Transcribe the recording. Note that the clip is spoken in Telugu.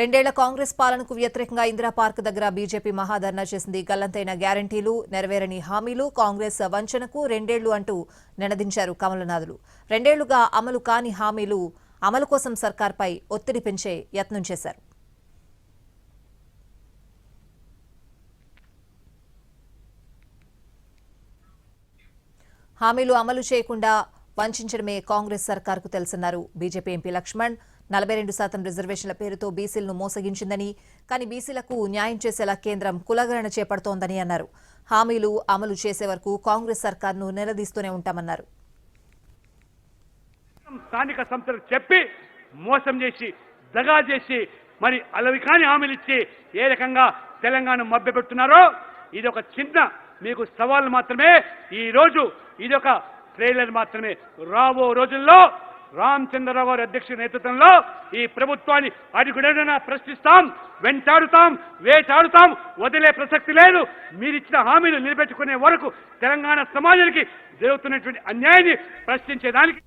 రెండేళ్ళ కాంగ్రెస్ పాలనకు వ్యతిరేకంగా ఇందిరా పార్క్ దగ్గర బీజేపీ మహాధర్నా చేసింది. గల్లంతైన గ్యారంటీలు నెరవేరని హామీలు కాంగ్రెస్ వంచనకు రెండేళ్ళు అంటూ నినదించారు కమలనాథులు. రెండేళ్ళుగా అమలు కాని హామీలు అమలు కోసం సర్కార్పై ఒత్తిడి పెంచే యత్నం చేశారు. హామీలు అమలు చేయకుండా వంచడమే కాంగ్రెస్ సర్కార్కు తెలుసన్నారు. బీజేపీ ఎంపీ లక్ష్మణ్ నలభై రెండు శాతం రిజర్వేషన్ల పేరుతో బీసీలను మోసగించిందని కానీ బీసీలకు న్యాయం చేసేలా కేంద్రం కులగణన చేపడుతోందని అన్నారు. హామీలు అమలు చేసే వరకు కాంగ్రెస్ సర్కార్ను నిలదీస్తూనే ఉంటామన్నారు. స్థానిక సంస్థలకు చెప్పి మోసం చేసి దగా చేసి మరి అలవి కాని హామీలు ఇచ్చి ఏ రకంగా తెలంగాణ మభ్యపెడుతున్నారో ఇది ఒక చిన్న మీకు సవాల్ మాత్రమే. ఈ రోజు ఇది ఒక ట్రైలర్ మాత్రమే. రాబో రోజుల్లో రామచంద్రరావు గారి అధ్యక్ష నేతృత్వంలో ఈ ప్రభుత్వాన్ని అడుగుడైనా ప్రశ్నిస్తాం వెంటాడుతాం వేటాడుతాం వదిలే ప్రసక్తి లేదు. మీరిచ్చిన హామీలు నిలబెట్టుకునే వరకు తెలంగాణ సమాజానికి జరుగుతున్నటువంటి అన్యాయాన్ని ప్రశ్నించేదానికి